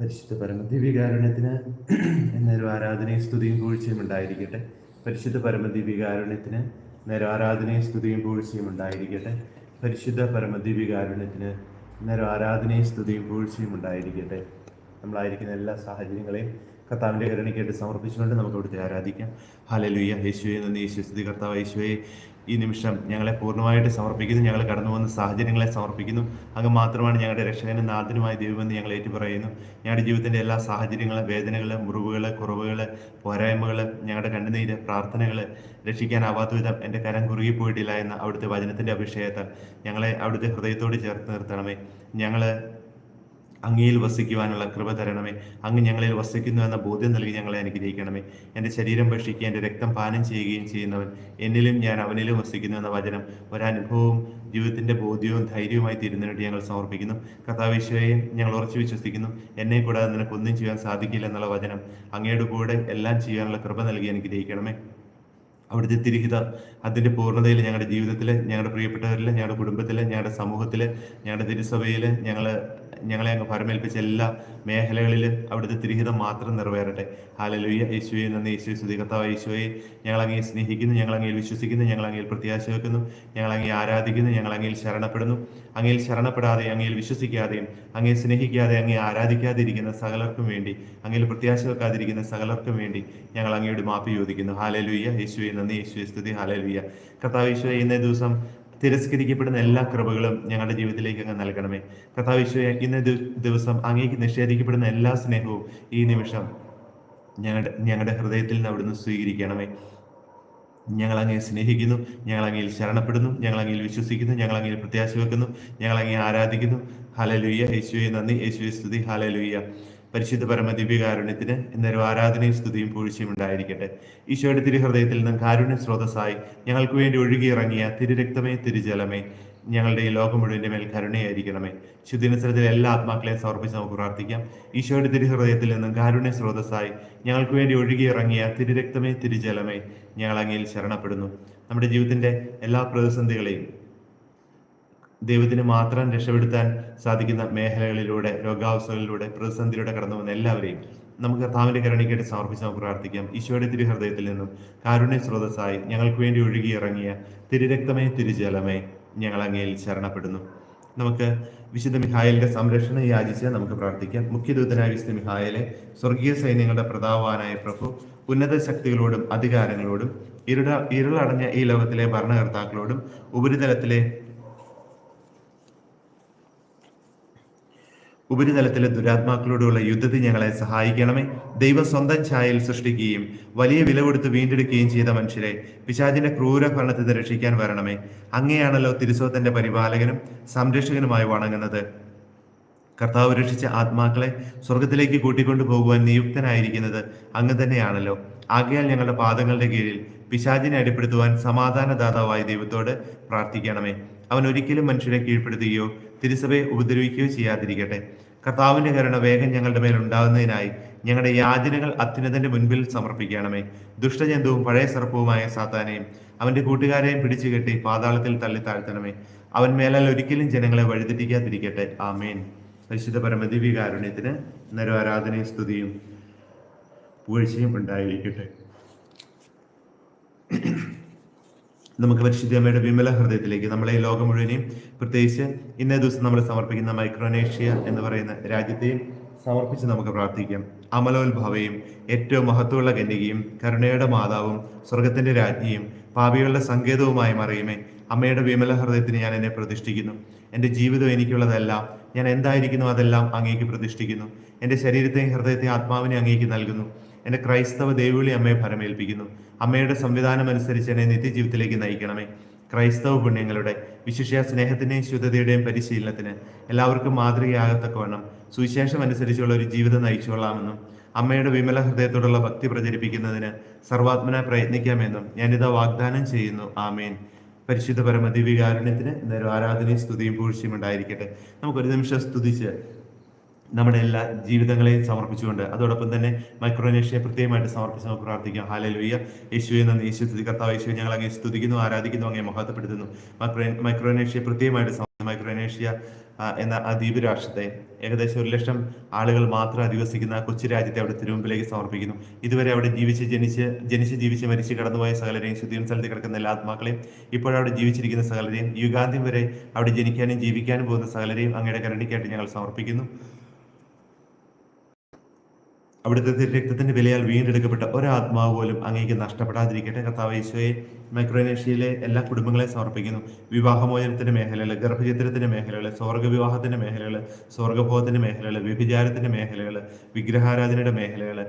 പരിശുദ്ധ പരമദിവ്യകാരുണ്യത്തിന് എന്നൊരു ആരാധനയും സ്തുതിയും പൂഴ്ചയും ഉണ്ടായിരിക്കട്ടെ. പരിശുദ്ധ പരമദിവ്യകാരുണ്യത്തിന് നേരം ആരാധനയും സ്തുതിയും പൂഴ്ചയും ഉണ്ടായിരിക്കട്ടെ. പരിശുദ്ധ പരമദിവ്യകാരുണ്യത്തിന് നേരം ആരാധനയും സ്തുതിയും പൂഴ്ചയും ഉണ്ടായിരിക്കട്ടെ. നമ്മളായിരിക്കുന്ന എല്ലാ സാഹചര്യങ്ങളെയും കർത്താവിന്റെ കരുണയ്ക്കായിട്ട് സമർപ്പിച്ചുകൊണ്ട് നമുക്ക് അവിടുത്തെ ആരാധിക്കാം. ഹാലലുയ്യ യേശുവെ നന്ദി. യേശു സ്തുതി. കർത്താവ് യേശുവെ. ഈ നിമിഷം ഞങ്ങളെ പൂർണമായിട്ട് സമർപ്പിക്കുന്നു. ഞങ്ങൾ കടന്നു പോകുന്ന സാഹചര്യങ്ങളെ സമർപ്പിക്കുന്നു. അങ്ങ് മാത്രമാണ് ഞങ്ങളുടെ രക്ഷകനും നാഥനുമായ ദൈവമെന്ന് ഞങ്ങൾ ഏറ്റുപറയുന്നു. ഞങ്ങളുടെ ജീവിതത്തിന്റെ എല്ലാ സാഹചര്യങ്ങളും വേദനകൾ മുറിവുകൾ കുറവുകൾ പോരായ്മകൾ ഞങ്ങളുടെ കണ്ണുനീര് പ്രാർത്ഥനകൾ രക്ഷിക്കാനാവാത്ത വിധം എന്റെ കരം കുറുകിപ്പോയിട്ടില്ല എന്ന അവിടുത്തെ വചനത്തിന്റെ അഭിഷേകത്താൽ ഞങ്ങളെ അവിടുത്തെ ഹൃദയത്തോട് ചേർത്ത് നിർത്തണമേ. ഞങ്ങൾ അങ്ങയിൽ വസിക്കുവാനുള്ള കൃപ തരണമേ. അങ്ങ് ഞങ്ങളിൽ വസിക്കുന്നു എന്ന ബോധ്യം നൽകി ഞങ്ങളെ അനുഗ്രഹിക്കണമേ. എന്റെ ശരീരം ഭക്ഷിക്കുകയും എന്റെ രക്തം പാനം ചെയ്യുകയും ചെയ്യുന്നവൻ എന്നിലും ഞാൻ അവനിലും വസിക്കുന്നു എന്ന വചനം ഒരനുഭവവും ജീവിതത്തിന്റെ ബോധ്യവും ധൈര്യവുമായി തീരുന്നതിന് വേണ്ടി ഞങ്ങൾ സമർപ്പിക്കുന്നു. കഥാവിശ്വയെ ഞങ്ങൾ ഉറച്ചു വിശ്വസിക്കുന്നു. എന്നെ കൂടാതെ നിനക്കൊന്നും ചെയ്യാൻ സാധിക്കില്ല എന്നുള്ള വചനം അങ്ങയുടെ കൂടെ എല്ലാം ചെയ്യാനുള്ള കൃപ നൽകി അനുഗ്രഹിക്കണമേ. അവിടുത്തെ തിരിഹിത അതിന്റെ പൂർണതയിൽ ഞങ്ങളുടെ ജീവിതത്തിൽ ഞങ്ങളുടെ പ്രിയപ്പെട്ടവരിൽ ഞങ്ങളുടെ കുടുംബത്തിൽ ഞങ്ങളുടെ സമൂഹത്തിൽ ഞങ്ങളുടെ തിരുസഭയിൽ ഞങ്ങൾ ഞങ്ങളെ അങ്ങ് ഭരമേൽപ്പിച്ച എല്ലാ മേഖലകളിൽ അവിടുത്തെ തിരിഹിതം മാത്രം നിറവേറട്ടെ. ഹാലലുയ്യ യേശുവെ നന്ദി. യേശു സുധികർത്താവ് യേശുവെ. ഞങ്ങൾ അങ്ങേ സ്നേഹിക്കുന്നു. ഞങ്ങളങ്ങയിൽ വിശ്വസിക്കുന്നു. ഞങ്ങളങ്ങയിൽ പ്രത്യാശ വെക്കുന്നു. ഞങ്ങളങ്ങയെ ആരാധിക്കുന്നു. ഞങ്ങളങ്ങയിൽ ശരണപ്പെടുന്നു. അങ്ങയിൽ ശരണപ്പെടാതെ അങ്ങയിൽ വിശ്വസിക്കാതെയും അങ്ങയെ സ്നേഹിക്കാതെ അങ്ങേ ആരാധിക്കാതിരിക്കുന്ന സകലർക്കും വേണ്ടി അങ്ങയിൽ പ്രത്യാശ വെക്കാതിരിക്കുന്ന സകലർക്കും വേണ്ടി ഞങ്ങൾ അങ്ങയോട് മാപ്പ് ചോദിക്കുന്നു. ഹാലലുയ്യ യേശുവെ നന്ദി. യേശുവെ സ്തുതി. ഹാലലുയ്യ കർത്താവ് യേശുവെ ഇന്നേ ദിവസം തിരസ്കരിക്കപ്പെടുന്ന എല്ലാ കൃപകളും ഞങ്ങളുടെ ജീവിതത്തിലേക്ക് അങ്ങ് നൽകണമേ. യേശുവെ ഇന്നേ ദിവസം അങ്ങേക്ക് നിഷേധിക്കപ്പെടുന്ന എല്ലാ സ്നേഹവും ഈ നിമിഷം ഞങ്ങളുടെ ഞങ്ങളുടെ ഹൃദയത്തിൽ നിന്ന് അവിടുന്ന് സ്വീകരിക്കണമേ. ഞങ്ങൾ അങ്ങയെ സ്നേഹിക്കുന്നു ഞങ്ങൾ അങ്ങയിൽ ശരണപ്പെടുന്നു ഞങ്ങൾ അങ്ങയിൽ വിശ്വസിക്കുന്നു ഞങ്ങൾ അങ്ങയിൽ പ്രത്യാശ വെക്കുന്നു ഞങ്ങൾ അങ്ങയെ ആരാധിക്കുന്നു. ഹലലുയ്യ യേശുവെ നന്ദി. യേശുവെ സ്തുതി. ഹലലുയ്യ പരിശുദ്ധ പരമ ദിവ്യകാരുണ്യത്തിന് എന്നൊരു ആരാധനയും സ്തുതിയും പൂഴ്ചയും ഉണ്ടായിരിക്കട്ടെ. ഈശോയുടെ തിരുഹൃദയത്തിൽ നിന്നും കാരുണ്യ സ്രോതസ്സായി ഞങ്ങൾക്ക് വേണ്ടി ഒഴുകിയിറങ്ങിയ തിരുരക്തമേ തിരുജലമേ ഞങ്ങളുടെ ഈ ലോകം മുഴുവന്റെ മേൽ കരുണയായിരിക്കണമേ. ശുദ്ധിനസരത്തിലെ എല്ലാ ആത്മാക്കളെയും സമർപ്പിച്ച് നമുക്ക് പ്രാർത്ഥിക്കാം. ഈശോയുടെ തിരുഹൃദയത്തിൽ നിന്നും കാരുണ്യ സ്രോതസ്സായി ഞങ്ങൾക്ക് വേണ്ടി ഒഴുകിയിറങ്ങിയ തിരുരക്തമേ തിരുജലമേ ഞങ്ങൾ അങ്ങയിൽ ശരണപ്പെടുന്നു. നമ്മുടെ ജീവിതത്തിന്റെ എല്ലാ പ്രതിസന്ധികളെയും ദൈവത്തിന് മാത്രം രക്ഷപ്പെടുത്താൻ സാധിക്കുന്ന മേഖലകളിലൂടെ രോഗാവസ്ഥകളിലൂടെ പ്രതിസന്ധിയിലൂടെ കടന്നു വന്ന എല്ലാവരെയും നമുക്ക് കർത്താവിന്റെ കരുണയ്ക്കായിട്ട് സമർപ്പിച്ച് നമുക്ക് പ്രാർത്ഥിക്കാം. ഈശോയുടെ തിരുഹൃദയത്തിൽ നിന്നും കാരുണ്യ സ്രോതസ്സായി ഞങ്ങൾക്ക് വേണ്ടി ഒഴുകിയിറങ്ങിയ തിരുരക്തമേ തിരുജലമേ ഞങ്ങൾ അങ്ങയിൽ ശരണപ്പെടുന്നു. നമുക്ക് വിശുദ്ധ മിഹായലിന്റെ സംരക്ഷണം യാചിച്ച് നമുക്ക് പ്രാർത്ഥിക്കാം. മുഖ്യദൂതനായ വിശുദ്ധ മിഹായലെ സ്വർഗീയ സൈന്യങ്ങളുടെ പ്രതാപവാനായ പ്രഭു ഉന്നത ശക്തികളോടും അധികാരങ്ങളോടും ഇരുട ഇരുളടഞ്ഞ ഈ ലോകത്തിലെ ഭരണകർത്താക്കളോടും ഉപരിതലത്തിലെ ഉപരിതലത്തിലെ ദുരാത്മാക്കളോടുള്ള യുദ്ധത്തിൽ ഞങ്ങളെ സഹായിക്കണമേ. ദൈവം സ്വന്തം ഛായയിൽ സൃഷ്ടിക്കുകയും വലിയ വില കൊടുത്ത് വീണ്ടെടുക്കുകയും ചെയ്ത മനുഷ്യരെ പിശാചിന്റെ ക്രൂര ഭരണത്തിൽ രക്ഷിക്കാൻ വരണമേ. അങ്ങനെയാണല്ലോ തിരുസോത്തന്റെ പരിപാലകനും സംരക്ഷകനുമായി വണങ്ങുന്നത്. കർത്താവ് രക്ഷിച്ച ആത്മാക്കളെ സ്വർഗത്തിലേക്ക് കൂട്ടിക്കൊണ്ടു പോകുവാൻ നിയുക്തനായിരിക്കുന്നത് അങ്ങ് തന്നെയാണല്ലോ. ആകയാൽ ഞങ്ങളുടെ പാദങ്ങളുടെ കീഴിൽ പിശാചിനെ അടിപ്പെടുത്തുവാൻ സമാധാനദാതാവായ ദൈവത്തോട് പ്രാർത്ഥിക്കണമേ. അവൻ ഒരിക്കലും മനുഷ്യരെ കീഴ്പ്പെടുത്തുകയോ തിരുസഭയെ ഉപദ്രവിക്കുകയോ ചെയ്യാതിരിക്കട്ടെ. കർത്താവിന്റെ കരുണ വേഗം ഞങ്ങളുടെ മേൽ ഉണ്ടാകുന്നതിനായി ഞങ്ങളുടെ യാചനകൾ അത്യുന്നതന്റെ മുൻപിൽ സമർപ്പിക്കണമേ. ദുഷ്ടജന്തുവും പഴയ സർപ്പവുമായ സാത്താനെയും അവന്റെ കൂട്ടുകാരെയും പിടിച്ചു കെട്ടി പാതാളത്തിൽ തള്ളി താഴ്ത്തണമേ. അവൻ മേലാൽ ഒരിക്കലും ജനങ്ങളെ വഴിതെറ്റിക്കാതിരിക്കട്ടെ. ആമേൻ. പരിശുദ്ധ പരമദേവി കാരുണ്യത്തിന് നരം ആരാധനയും സ്തുതിയും പുകഴ്ചയും ഉണ്ടായിരിക്കട്ടെ. നമുക്ക് പരിശുദ്ധ അമ്മയുടെ വിമല ഹൃദയത്തിലേക്ക് നമ്മളെ ലോകം മുഴുവനെയും പ്രത്യേകിച്ച് ഇന്നേ ദിവസം നമ്മൾ സമർപ്പിക്കുന്ന മൈക്രോനേഷ്യ എന്ന് പറയുന്ന രാജ്യത്തെയും സമർപ്പിച്ച് നമുക്ക് പ്രാർത്ഥിക്കാം. അമലോത്ഭവയും ഏറ്റവും മഹത്വമുള്ള കന്യകയും കരുണയുടെ മാതാവും സ്വർഗത്തിന്റെ രാജ്ഞിയും പാപികളുടെ സങ്കേതവുമായി മറിയുമേ. അമ്മയുടെ വിമല ഹൃദയത്തിന് ഞാൻ എന്നെ പ്രതിഷ്ഠിക്കുന്നു. എന്റെ ജീവിതം എനിക്കുള്ളതെല്ലാം ഞാൻ എന്തായിരിക്കുന്നു അതെല്ലാം അങ്ങേക്ക് പ്രതിഷ്ഠിക്കുന്നു. എന്റെ ശരീരത്തെയും ഹൃദയത്തെയും ആത്മാവിനെ അങ്ങേക്ക് നൽകുന്നു. എന്റെ ക്രൈസ്തവ ദേവിളി അമ്മയെ ഫലമേൽപ്പിക്കുന്നു അമ്മയുടെ സംവിധാനം അനുസരിച്ച് എന്നെ നിത്യജീവിതത്തിലേക്ക് നയിക്കണമേ. ക്രൈസ്തവ പുണ്യങ്ങളുടെ വിശിഷ്യ സ്നേഹത്തിന്റെയും ശുദ്ധതയുടെയും പരിശീലനത്തിന് എല്ലാവർക്കും മാതൃകയാകത്തക്കവണ്ണം സുവിശേഷം അനുസരിച്ചുള്ള ഒരു ജീവിതം നയിച്ചുകൊള്ളാമെന്നും അമ്മയുടെ വിമല ഹൃദയത്തോടുള്ള ഭക്തി പ്രചരിപ്പിക്കുന്നതിന് സർവാത്മന പ്രയത്നിക്കാമെന്നും ഞാനിതാ വാഗ്ദാനം ചെയ്യുന്നു. ആമേൻ. പരിശുദ്ധ പരമ ദിവ്യകാരുണ്യത്തിന് നേരം ആരാധനയും സ്തുതിയും പൂഴ്ചയും ഉണ്ടായിരിക്കട്ടെ. നമുക്കൊരു നിമിഷം സ്തുതിച്ച് നമ്മുടെ എല്ലാ ജീവിതങ്ങളെയും സമർപ്പിച്ചുകൊണ്ട് അതോടൊപ്പം തന്നെ മൈക്രോനേഷ്യയെ പ്രത്യേകമായിട്ട് സമർപ്പിച്ച് നമുക്ക് പ്രാർത്ഥിക്കാം. ഹാലലുയ്യ യേശുവെ നന്ദി. യേശു സ്തുതി. കർത്താവ് യേശുവെ ഞങ്ങൾ അങ്ങേ സ്തുതിക്കുന്നു ആരാധിക്കുന്നു അങ്ങേ മഹത്വപ്പെടുത്തുന്നു. മൈക്രോ മൈക്രോനേഷ്യയെ പ്രത്യേകമായിട്ട് മൈക്രോനേഷ്യ എന്ന ആ ദ്വീപ് രാഷ്ട്രത്തെ ഏകദേശം ഒരു ലക്ഷം ആളുകൾ മാത്രം അധിവസിക്കുന്ന കൊച്ചു രാജ്യത്തെ അവിടെ തിരുമുമ്പിലേക്ക് സമർപ്പിക്കുന്നു. ഇതുവരെ അവിടെ ജീവിച്ച് ജനിച്ച് ജനിച്ച് ജീവിച്ച് മരിച്ച് കടന്നുപോയ സകലരെയും ശുദ്ധിയും സ്ഥലത്ത് കിടക്കുന്ന എല്ലാ ആത്മാക്കളെയും ഇപ്പോഴവിടെ ജീവിച്ചിരിക്കുന്ന സകലരെയും യുഗാന്ത്യം വരെ അവിടെ ജനിക്കാനും ജീവിക്കാനും പോകുന്ന സകലരെയും അങ്ങയുടെ കരുണിക്കായിട്ട് ഞങ്ങൾ സമർപ്പിക്കുന്നു. അവിടുത്തെ രക്തത്തിന്റെ വിലയാൽ വീണ്ടെടുക്കപ്പെട്ട ഒരാത്മാവ് പോലും അങ്ങേക്ക് നഷ്ടപ്പെടാതിരിക്കട്ടെ. കർത്താവ് ഈശോയെ മൈക്രോനേഷ്യയിലെ എല്ലാ കുടുംബങ്ങളെ സമർപ്പിക്കുന്നു. വിവാഹമോചനത്തിന്റെ മേഖലകൾ ഗർഭചിത്രത്തിന്റെ മേഖലകൾ സ്വർഗവിവാഹത്തിന്റെ മേഖലകൾ സ്വർഗഭോഗത്തിന്റെ മേഖലകൾ വ്യഭിചാരത്തിന്റെ മേഖലകൾ വിഗ്രഹാരാധനയുടെ മേഖലകൾ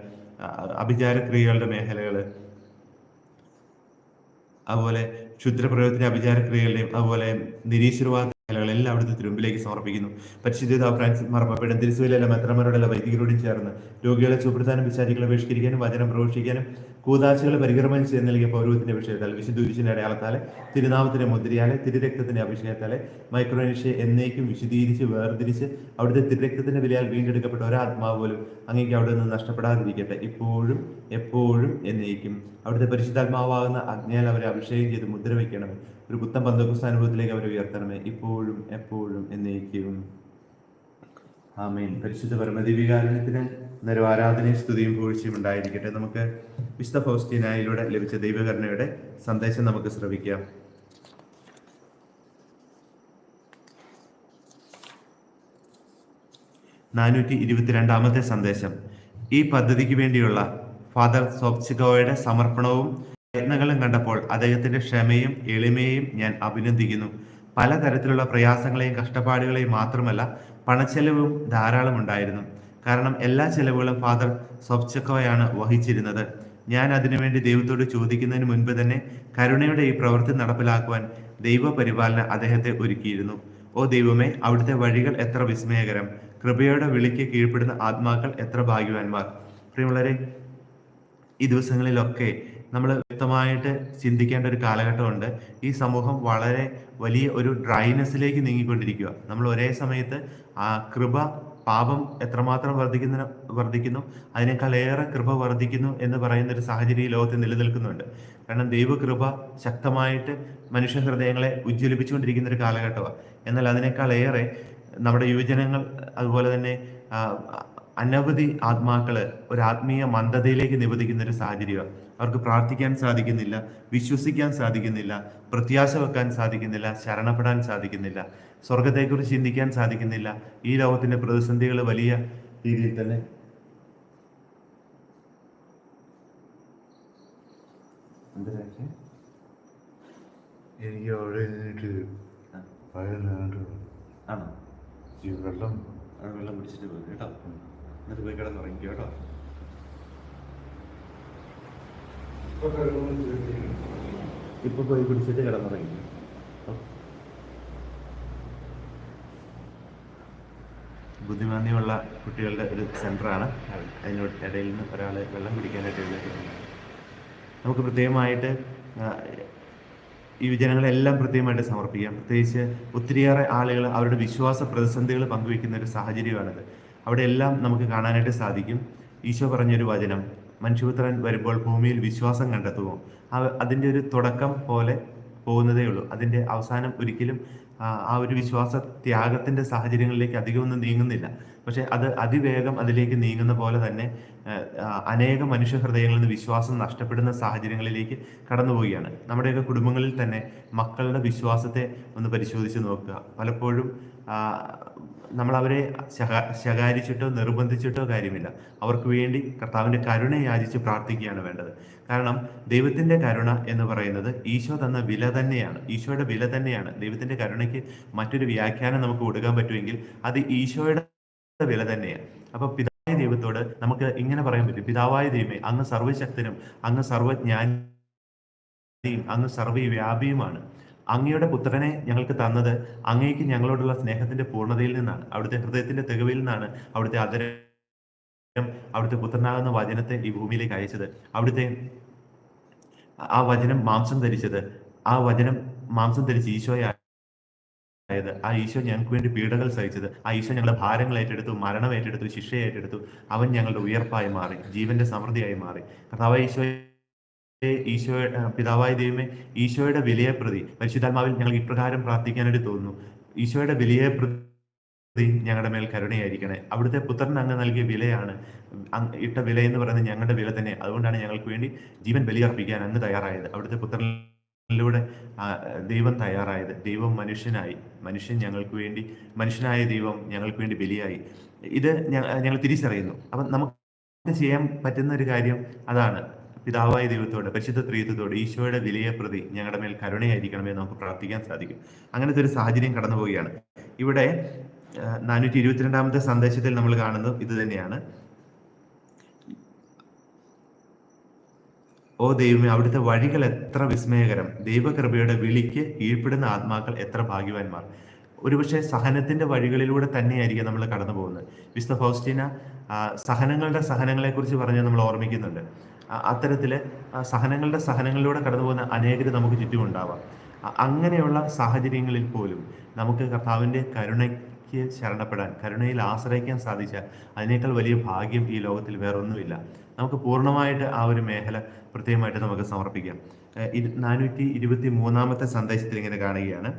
അഭിചാരക്രിയകളുടെ മേഖലകൾ അതുപോലെ ക്ഷുദ്രപ്രയോഗത്തിന്റെ അഭിചാരക്രിയകളുടെയും അതുപോലെ നിരീശ്വരവാദ മേഖലകളെല്ലാം അവിടുത്തെ തിരുമ്പിലേക്ക് സമർപ്പിക്കുന്നു. പരിശുദ്ധ ഫ്രാൻസിസ് മാർപ്പാപ്പയുടെ തിരുസുവിലെല്ലാം മെത്രമാരോടെല്ലാം വൈദികരോടും ചേർന്ന് രോഗികളെ സുപ്രധാനം വിശാരികളെ ബഹിഷ്കരിക്കാനും വചനം പ്രവേശിക്കാനും കൂതാശികളെ പരികർമ്മം ചെയ്ത് നൽകിയ പൗരവത്തിന്റെ വിഷയത്താൽ വിശുദ്ധ വിശുദ്ധ അടയാളത്താലെ തിരുനാമത്തിന്റെ മുദ്രയാലെ തിരുരക്തത്തിന്റെ അഭിഷേകത്താലെ മൈക്രോനേഷ്യ എന്നേക്കും വിശദീകരിച്ച് വേർതിരിച്ച് അവിടുത്തെ തിരുരക്തത്തിന്റെ വിലയാൽ വീണ്ടെടുക്കപ്പെട്ട ഒരാത്മാവ് പോലും അങ്ങേക്ക് അവിടെ നിന്ന് നഷ്ടപ്പെടാതിരിക്കട്ടെ. ഇപ്പോഴും എപ്പോഴും എന്നേക്കും അവിടുത്തെ പരിശുദ്ധാത്മാവാകുന്ന അജ്ഞയാൽ അവരെ അഭിഷേകം ചെയ്ത് മുദ്ര വയ്ക്കണമേ ഒരു പുത്തൻ പന്തക്കുസ് അനുഭവത്തിലേക്ക് അവരെ ഉയർത്തണമേ. ഇപ്പോഴും എപ്പോഴും എന്നേക്കും. ആമേൻ. പരിശുദ്ധ പരമദിവികാരണത്തിന് നേരം ആരാധനയും സ്തുതിയും പൂഴ്ചയും ഉണ്ടായിരിക്കട്ടെ. നമുക്ക് വിശുദ്ധ ഫൗസ്റ്റിനായിലൂടെ ലഭിച്ച ദൈവകരണയുടെ സന്ദേശം നമുക്ക് ശ്രവിക്കാം. നാനൂറ്റി ഇരുപത്തിരണ്ടാമത്തെ സന്ദേശം. ഈ പദ്ധതിക്ക് വേണ്ടിയുള്ള ഫാദർ സോപ്സിഗോയുടെ സമർപ്പണവും പ്രയത്നങ്ങളും കണ്ടപ്പോൾ അദ്ദേഹത്തിന്റെ ക്ഷമയും എളിമയും ഞാൻ അഭിനന്ദിക്കുന്നു. പലതരത്തിലുള്ള പ്രയാസങ്ങളെയും കഷ്ടപ്പാടുകളെയും മാത്രമല്ല പണച്ചെലവും ധാരാളം ഉണ്ടായിരുന്നു. കാരണം എല്ലാ ചെലവുകളും ഫാദർ സോപ്ചക്കോയാണ് വഹിച്ചിരുന്നത്. ഞാൻ അതിനുവേണ്ടി ദൈവത്തോട് ചോദിക്കുന്നതിന് മുൻപ് തന്നെ കരുണയുടെ ഈ പ്രവൃത്തി നടപ്പിലാക്കുവാൻ ദൈവപരിപാലന അദ്ദേഹത്തെ ഒരുക്കിയിരുന്നു. ഓ ദൈവമേ അവിടുത്തെ വഴികൾ എത്ര വിസ്മയകരം. കൃപയുടെ വിളിക്ക് കീഴ്പ്പെടുന്ന ആത്മാക്കൾ എത്ര ഭാഗ്യവാന്മാർ. പ്രിയമുള്ളവരെ ഈ ദിവസങ്ങളിലൊക്കെ നമ്മൾ വ്യക്തമായിട്ട് ചിന്തിക്കേണ്ട ഒരു കാലഘട്ടമുണ്ട്. ഈ സമൂഹം വളരെ വലിയ ഒരു ഡ്രൈനെസ്സിലേക്ക് നീങ്ങിക്കൊണ്ടിരിക്കുക നമ്മൾ ഒരേ സമയത്ത് ആ കൃപ പാപം എത്രമാത്രം വർദ്ധിക്കുന്ന വർദ്ധിക്കുന്നു അതിനേക്കാൾ ഏറെ കൃപ വർദ്ധിക്കുന്നു എന്ന് പറയുന്ന ഒരു സാഹചര്യം ഈ ലോകത്ത് നിലനിൽക്കുന്നുണ്ട്. കാരണം ദൈവകൃപ ശക്തമായിട്ട് മനുഷ്യ ഹൃദയങ്ങളെ ഉജ്ജ്വലിപ്പിച്ചുകൊണ്ടിരിക്കുന്ന ഒരു കാലഘട്ടമാണ് എന്നാൽ അതിനേക്കാൾ ഏറെ നമ്മുടെ യുവജനങ്ങൾ അതുപോലെ തന്നെ അനവധി ആത്മാക്കൾ ഒരു ആത്മീയ മന്ദതയിലേക്ക് നിബന്ധിക്കുന്ന ഒരു സാഹചര്യമാണ് അവർക്ക് പ്രാർത്ഥിക്കാൻ സാധിക്കുന്നില്ല വിശ്വസിക്കാൻ സാധിക്കുന്നില്ല പ്രത്യാശ വെക്കാൻ സാധിക്കുന്നില്ല ശരണപ്പെടാൻ സാധിക്കുന്നില്ല സ്വർഗത്തെക്കുറിച്ച് ചിന്തിക്കാൻ സാധിക്കുന്നില്ല. ഈ ലോകത്തിന്റെ പ്രതിസന്ധികൾ വലിയ രീതിയിൽ തന്നെ എനിക്ക് അവിടെ നിന്നിട്ട്. ആണോ? വെള്ളം വെള്ളം കുടിച്ചിട്ട് പോയി കേട്ടോ. എന്നിട്ട് പോയി കിടന്നുറങ്ങിക്കോ കേട്ടോ. ഇപ്പൊ പോയി കുടിച്ചിട്ട് കിടന്നുറങ്ങി ബുദ്ധിമാന്യമുള്ള കുട്ടികളുടെ ഒരു സെന്ററാണ്. അതിനോട് ഇടയിൽ നിന്ന് ഒരാൾ വെള്ളം കുടിക്കാനായിട്ട് എഴുന്നേറ്റിട്ടുണ്ട്. നമുക്ക് പ്രത്യേകമായിട്ട് ഈ വിജനങ്ങളെല്ലാം പ്രത്യേകമായിട്ട് സമർപ്പിക്കാം. പ്രത്യേകിച്ച് ഒത്തിരിയേറെ ആളുകൾ അവരുടെ വിശ്വാസ പ്രതിസന്ധികൾ പങ്കുവെക്കുന്ന ഒരു സാഹചര്യമാണിത്. അവിടെ എല്ലാം നമുക്ക് കാണാനായിട്ട് സാധിക്കും. ഈശോ പറഞ്ഞൊരു വചനം മനുഷ്യപുത്രൻ വരുമ്പോൾ ഭൂമിയിൽ വിശ്വാസം കണ്ടെത്തുമോ അതിന്റെ ഒരു തുടക്കം പോലെ പോകുന്നതേ ഉള്ളൂ. അതിന്റെ അവസാനം ഒരിക്കലും ആ ഒരു വിശ്വാസ ത്യാഗത്തിന്റെ സാഹചര്യങ്ങളിലേക്ക് അധികമൊന്നും നീങ്ങുന്നില്ല. പക്ഷെ അത് അതിവേഗം അതിലേക്ക് നീങ്ങുന്ന പോലെ തന്നെ അനേകം മനുഷ്യ ഹൃദയങ്ങളിൽ നിന്ന് വിശ്വാസം നഷ്ടപ്പെടുന്ന സാഹചര്യങ്ങളിലേക്ക് കടന്നു പോവുകയാണ്. നമ്മുടെയൊക്കെ കുടുംബങ്ങളിൽ തന്നെ മക്കളുടെ വിശ്വാസത്തെ ഒന്ന് പരിശോധിച്ച് നോക്കുക. പലപ്പോഴും നമ്മൾ അവരെ ശകാരിച്ചിട്ടോ നിർബന്ധിച്ചിട്ടോ കാര്യമില്ല. അവർക്ക് വേണ്ടി കർത്താവിന്റെ കരുണ യാചിച്ച് പ്രാർത്ഥിക്കുകയാണ് വേണ്ടത്. കാരണം ദൈവത്തിന്റെ കരുണ എന്ന് പറയുന്നത് ഈശോ തന്ന വില തന്നെയാണ്. ഈശോയുടെ വില തന്നെയാണ്. ദൈവത്തിന്റെ കരുണയ്ക്ക് മറ്റൊരു വ്യാഖ്യാനം നമുക്ക് കൊടുക്കാൻ പറ്റുമെങ്കിൽ അത് ഈശോയുടെ വില തന്നെയാണ്. അപ്പൊ പിതാവായ ദൈവത്തോട് നമുക്ക് ഇങ്ങനെ പറയാൻ പറ്റും. പിതാവായ ദൈവമേ അങ്ങ് സർവശക്തനും അങ്ങ് സർവജ്ഞാനിയും അങ്ങ് സർവവ്യാപിയുമാണ്. അങ്ങയുടെ പുത്രനെ ഞങ്ങൾക്ക് തന്നത് അങ്ങേക്ക് ഞങ്ങളോടുള്ള സ്നേഹത്തിന്റെ പൂർണതയിൽ നിന്നാണ്. അവിടുത്തെ ഹൃദയത്തിന്റെ തികവിൽ നിന്നാണ് അവിടുത്തെ അതരം അവിടുത്തെ പുത്രനാകുന്ന വചനത്തെ ഈ ഭൂമിയിലേക്ക് അയച്ചത്. അവിടുത്തെ ആ വചനം മാംസം ധരിച്ചത്. ആ വചനം മാംസം ധരിച്ച് ഈശോയെ ആയത്. ആ ഈശോ ഞങ്ങൾക്ക് വേണ്ടി പീഡകൾ സഹിച്ചത്. ആ ഈശോ ഞങ്ങളുടെ ഭാരങ്ങൾ ഏറ്റെടുത്തു മരണം ഏറ്റെടുത്തു ശിക്ഷ ഏറ്റെടുത്തു. അവൻ ഞങ്ങളുടെ ഉയർപ്പായി മാറി ജീവന്റെ സമൃദ്ധിയായി മാറി. കർത്താവ് ഈശോയെ ഈശോയുടെ പിതാവായ ദൈവമേ ഈശോയുടെ വിലയെ പ്രതി പരിശുദ്ധാത്മാവിൽ ഞങ്ങൾ ഇപ്രകാരം പ്രാർത്ഥിക്കാനായിട്ട് തോന്നുന്നു. ഈശോയുടെ വിലയെ പ്രതി ഞങ്ങളുടെ മേൽ കരുണയായിരിക്കണേ. അവിടുത്തെ പുത്രൻ അങ്ങ് നൽകിയ വിലയാണ് ഇട്ട വില എന്ന് പറയുന്നത് ഞങ്ങളുടെ വില തന്നെ. അതുകൊണ്ടാണ് ഞങ്ങൾക്ക് വേണ്ടി ജീവൻ ബലിയർപ്പിക്കാൻ അങ്ങ് തയ്യാറായത്. അവിടുത്തെ പുത്രനിലൂടെ ദൈവം തയ്യാറായത്. ദൈവം മനുഷ്യനായി. മനുഷ്യൻ ഞങ്ങൾക്ക് വേണ്ടി മനുഷ്യനായ ദൈവം ഞങ്ങൾക്ക് വേണ്ടി ബലിയായി. ഇത് ഞങ്ങൾ തിരിച്ചറിയുന്നു. അപ്പം നമുക്ക് ചെയ്യാൻ പറ്റുന്ന ഒരു കാര്യം അതാണ്. പിതാവായ ദൈവത്തോട് പരിശുദ്ധ ത്രിയത്വത്തോട് ഈശോയുടെ വിലയെ പ്രതി ഞങ്ങളുടെ മേൽ കരുണയായിരിക്കണമേ നമുക്ക് പ്രാർത്ഥിക്കാൻ സാധിക്കും. അങ്ങനത്തെ ഒരു സാഹചര്യം കടന്നു പോവുകയാണ്. ഇവിടെ നാനൂറ്റി ഇരുപത്തിരണ്ടാമത്തെ സന്ദേശത്തിൽ നമ്മൾ കാണുന്നത് ഇത് തന്നെയാണ്. ഓ ദൈവമേ അവിടുത്തെ വഴികൾ എത്ര വിസ്മയകരം. ദൈവകൃപയുടെ വിളിക്ക് കീഴ്പ്പെടുന്ന ആത്മാക്കൾ എത്ര ഭാഗ്യവാന്മാർ. ഒരുപക്ഷെ സഹനത്തിന്റെ വഴികളിലൂടെ തന്നെയായിരിക്കും നമ്മൾ കടന്നു പോകുന്നത്. വിശുദ്ധ ഫൗസ്റ്റീന സഹനങ്ങളുടെ സഹനങ്ങളെ കുറിച്ച് പറഞ്ഞ് നമ്മൾ ഓർമ്മിക്കുന്നുണ്ട്. അത്തരത്തിൽ സഹനങ്ങളുടെ സഹനങ്ങളിലൂടെ കടന്നു പോകുന്ന അനേകർ നമുക്ക് ചുറ്റുമുണ്ടാവാം. ഉണ്ടാവാം അങ്ങനെയുള്ള സാഹചര്യങ്ങളിൽ പോലും നമുക്ക് കർത്താവിന്റെ കരുണയ്ക്ക് ശരണപ്പെടാൻ കരുണയിൽ ആശ്രയിക്കാൻ സാധിച്ച അതിനേക്കാൾ വലിയ ഭാഗ്യം ഈ ലോകത്തിൽ വേറൊന്നുമില്ല. നമുക്ക് പൂർണമായിട്ട് ആ ഒരു മേഖല പ്രത്യേകമായിട്ട് നമുക്ക് സമർപ്പിക്കാം. നാനൂറ്റി ഇരുപത്തി മൂന്നാമത്തെ സന്ദേശത്തിൽ ഇങ്ങനെ കാണുകയാണ്.